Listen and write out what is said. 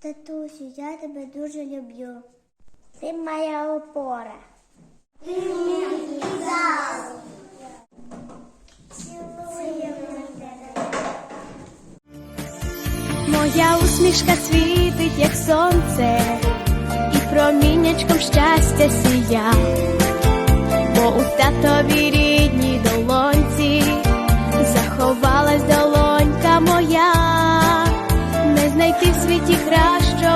Татусю, я тебе дуже люблю. Ти моя опора. Ти мій зал. Моя усмішка світить, як сонце, і промінячком щастя сія, знайти в світі кращого